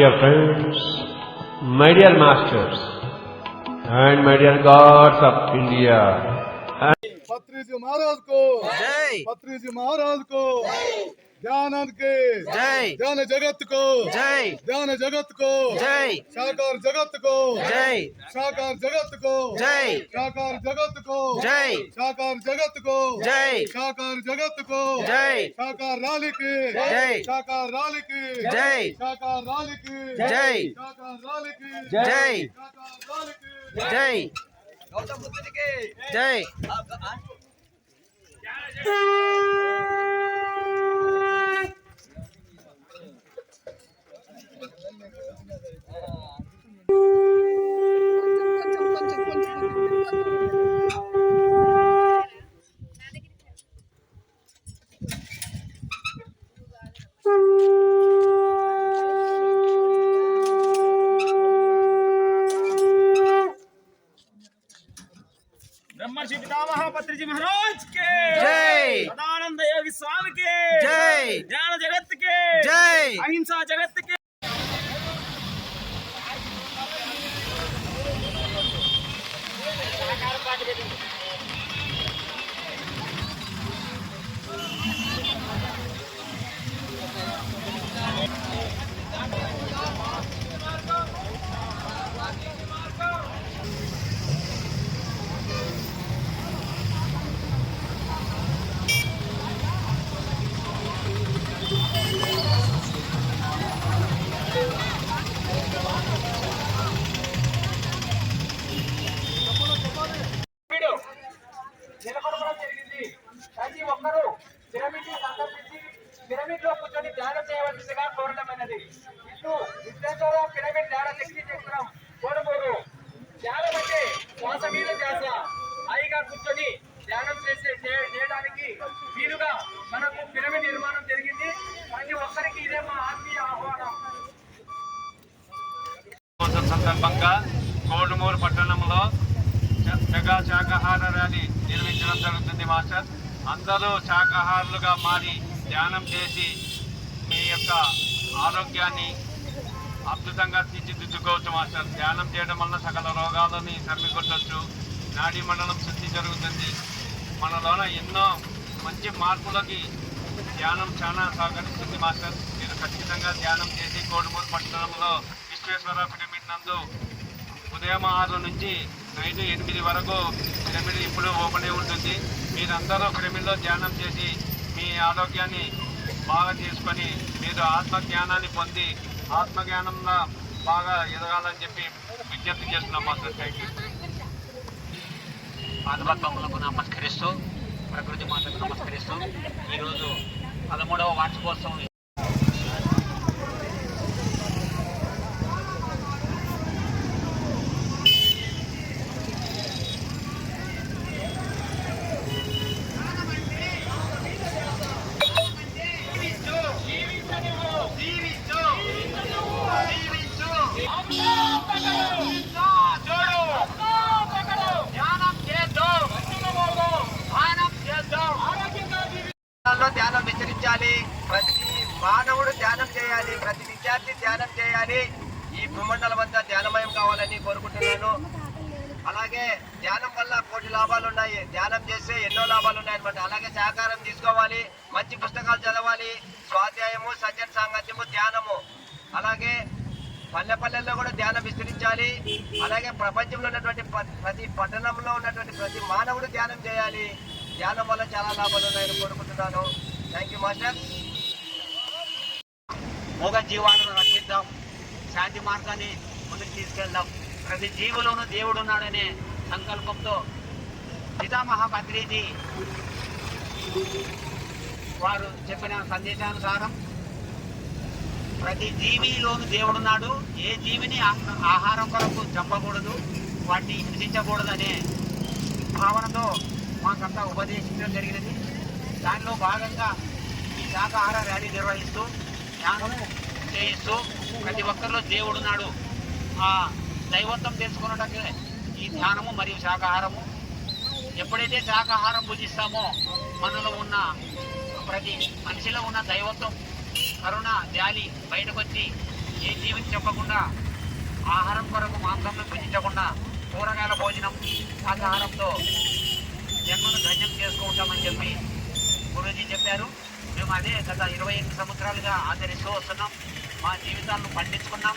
dear friends, my dear masters, and my dear gods of India. And... Patriji Maharaj ko! Jai! Patriji Maharaj ko! Jai! జ్ఞానానికి జై జ్ఞాన జగత్తుకు జై జ్ఞాన జగత్తుకు జై సాకార జగత్తుకు జై సాకార జగత్తుకు జై సాకార జగత్తుకు జై సాకార జగత్తుకు జై సాకార జగత్తుకు జై సాకార రాలికి జై సాకార రాలికి జై సాకార రాలికి జై సాకార రాలికి జై జై గౌతమ బుద్ధుడికి జై ब्रह्मर्षि पितामह पत्रिजी महाराज। శ్వాస మీద హాయిగా కూర్చొని ధ్యానం చేసే చేయడానికి వీలుగా మనకు పిరమిడ్ నిర్మాణం జరిగింది. ప్రతి ఒక్కరికి ఇదే మా ఆత్మీయ ఆహ్వానం. సందర్భంగా కోడుమూరు పట్టణంలో మెగా శాకాహార ర్యాలీ నిర్వహించడం జరుగుతుంది మాస్టర్. అందరూ శాకాహారులుగా మారి ధ్యానం చేసి మీ యొక్క ఆరోగ్యాన్ని అద్భుతంగా తీర్చిదిద్దుకోవచ్చు మాస్టర్. ధ్యానం చేయడం వల్ల సకల రోగాలని సరికొట్టచ్చు నాడీ మండలం శుద్ధి జరుగుతుంది. మనలోన ఎన్నో మంచి మార్పులకి ధ్యానం చాలా సహకరిస్తుంది మాస్టర్. మీరు ఖచ్చితంగా ధ్యానం చేసి కోడుమూరు పట్టణంలో విశ్వేశ్వర పిరమిడ్ నందు ఉదయం ఆరు నుంచి నైట్ ఎనిమిది వరకు పిరమిడ్ ఇప్పుడు ఓపెన్ ఉంటుంది. మీరందరూ పిరమిడ్లో ధ్యానం చేసి మీ ఆరోగ్యాన్ని బాగా చేసుకొని మీరు ఆత్మ జ్ఞానాన్ని పొంది ఆత్మజ్ఞానంలో బాగా ఎదగాలని చెప్పి విజ్ఞప్తి చేస్తున్నాం మాస్టర్. థ్యాంక్ యూ పాదపద్మములకు నమస్కరిస్తూ ప్రకృతి మాతకు నమస్కరిస్తూ ఈరోజు పదమూడవ వార్షికోత్సవం లో ధ్యానం విచరించాలి ప్రతి మానవుడు ధ్యానం చేయాలి ప్రతి విద్యార్థి ధ్యానం చేయాలి ఈ భూమండలం అంతా ధ్యానమయం కావాలని కోరుకుంటున్నాను అలాగే ధ్యానం వల్ల కోటి లాభాలు ఉన్నాయి ధ్యానం చేస్తే ఎన్నో లాభాలు ఉన్నాయి అనమాట అలాగే సహకారం తీసుకోవాలి మంచి పుస్తకాలు చదవాలి స్వాధ్యాయము సజ్జన సాంగత్యము ధ్యానము. అలాగే పల్లె పల్లెల్లో కూడా ధ్యానం విస్తరించాలి. అలాగే ప్రపంచంలో ఉన్నటువంటి ప- ప్రతి పట్టణంలో ఉన్నటువంటి ప్రతి మానవుడు ధ్యానం చేయాలి. ధ్యానం వల్ల చాలా లాభాలు ఉన్నాయని కోరుకుంటున్నాను. థ్యాంక్ యూ మాస్టర్ మూగ జీవాలను రక్షిద్దాం. శాంతి మార్గాన్ని ముందుకు తీసుకెళ్దాం. ప్రతి జీవులోనూ దేవుడు ఉన్నాడనే సంకల్పంతో పితామహ పత్రిజీ వారు చెప్పిన సందేశానుసారం ప్రతి జీవిలోను దేవుడున్నాడు ఏ జీవిని ఆహారం కొరకు చంపకూడదు వాటిని హింసించకూడదు అనే భావనతో మాకంతా ఉపదేశించడం జరిగినది. దానిలో భాగంగా ఈ శాకాహార ర్యాలీ నిర్వహిస్తూ ధ్యానం చేయిస్తూ ప్రతి ఒక్కరిలో దేవుడున్నాడు ఆ దైవత్వం తెలుసుకున్నట్టు ఈ ధ్యానము మరియు శాకాహారము ఎప్పుడైతే శాకాహారం భుజిస్తామో మనలో ఉన్న ప్రతి మనిషిలో ఉన్న దైవత్వం కరుణ జాలి బయటకు వచ్చి ఏ జీవితం చెప్పకుండా ఆహారం కొరకు మాంసంలో భుజించకుండా కూరగాయల భోజనం శాకాహారంతో జన్మను ధన్యం చేసుకుంటామని చెప్పి గురూజీ చెప్పారు. మేము అదే గత ఇరవై ఎనిమిది సంవత్సరాలుగా ఆచరిస్తూ వస్తున్నాం. మా జీవితాలను పండించుకున్నాం.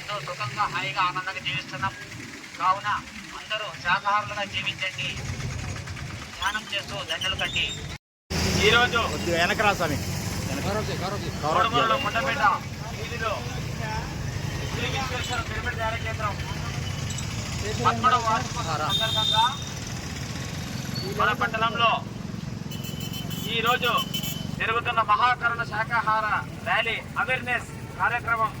ఎంతో సుఖంగా హాయిగా ఆనందంగా జీవిస్తున్నాం. కావున అందరూ శాకాహారులుగా జీవించండి. ధ్యానం చేస్తూ దండలు కట్టి ఈరోజు వెనకరా స్వామి. కొండపేట వీధిలో పిరమిడ్ ధ్యాన కేంద్రం. పదమూడవ వార్షికోత్సవం సందర్భంగా మన పట్టణంలో ఈరోజు జరుగుతున్న మహాకరణ శాకాహార ర్యాలీ అవేర్నెస్ కార్యక్రమం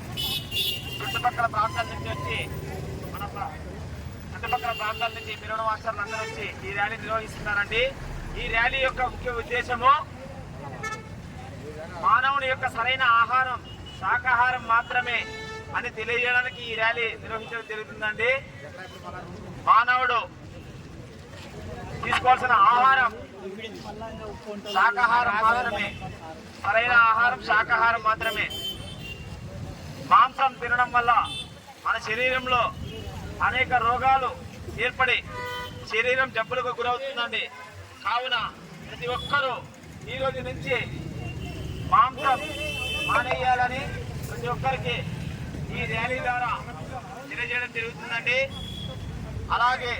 చుట్టుపక్కల ప్రాంతాల నుంచి వచ్చి మన చుట్టుపక్కల ప్రాంతాల నుంచి మిరవణ మాస్టర్లు అందరూ వచ్చి ఈ ర్యాలీ నిర్వహిస్తున్నారండి. ఈ ర్యాలీ యొక్క ముఖ్య ఉద్దేశము మానవుని యొక్క సరైన ఆహారం శాకాహారం మాత్రమే అని తెలియజేయడానికి ఈ ర్యాలీ నిర్వహించడం జరుగుతుందండి. మానవుడు తీసుకోవాల్సిన ఆహారం శాకాహారం మాత్రమే సరైన ఆహారం శాకాహారం మాత్రమే. మాంసం తినడం వల్ల మన శరీరంలో అనేక రోగాలు ఏర్పడి శరీరం జబ్బులకు గురవుతుందండి. కావున ప్రతి ఒక్కరూ ఈరోజు నుంచి మాంసం మానేయాలని ప్రతి ఒక్కరికి ఈ ర్యాలీ ద్వారా తెలియజేయడం జరుగుతుందండి. అలాగే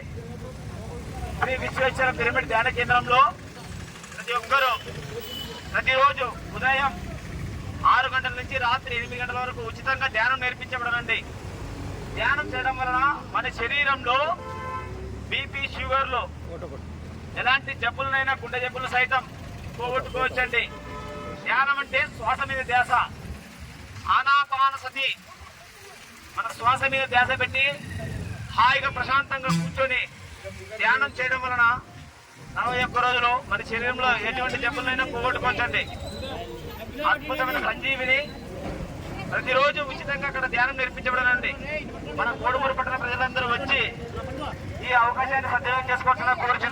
శ్రీ విశ్వేశ్వర పిరమిడ్ ధ్యాన కేంద్రంలో ప్రతి ఒక్కరూ ప్రతిరోజు ఉదయం ఆరు గంటల నుంచి రాత్రి ఎనిమిది గంటల వరకు ఉచితంగా ధ్యానం నేర్పించబడనండి. ధ్యానం చేయడం వలన మన శరీరంలో బీపీ షుగర్లు ఎలాంటి జబ్బులనైనా గుండె జబ్బులు సైతం పోగొట్టుకోవచ్చండి. ధ్యానం అంటే శ్వాస మీద ధ్యాస. ఆనాపాన సతి మన శ్వాస మీద ధ్యాస పెట్టి హాయిగా ప్రశాంతంగా కూర్చొని ధ్యానం చేయడం వలన నలభై ఒక్క రోజులు మన శరీరంలో ఎటువంటి జబ్బులైనా పోగొట్టుకోవచ్చండి. అద్భుతమైన సంజీవిని ప్రతిరోజు ఉచితంగా అక్కడ ధ్యానం నేర్పించబడనండి మన కోడుమూరు పట్టణ ప్రజలందరూ వచ్చి ఈ అవకాశాన్ని సద్వినియోగం చేసుకోవాలని కోరుచు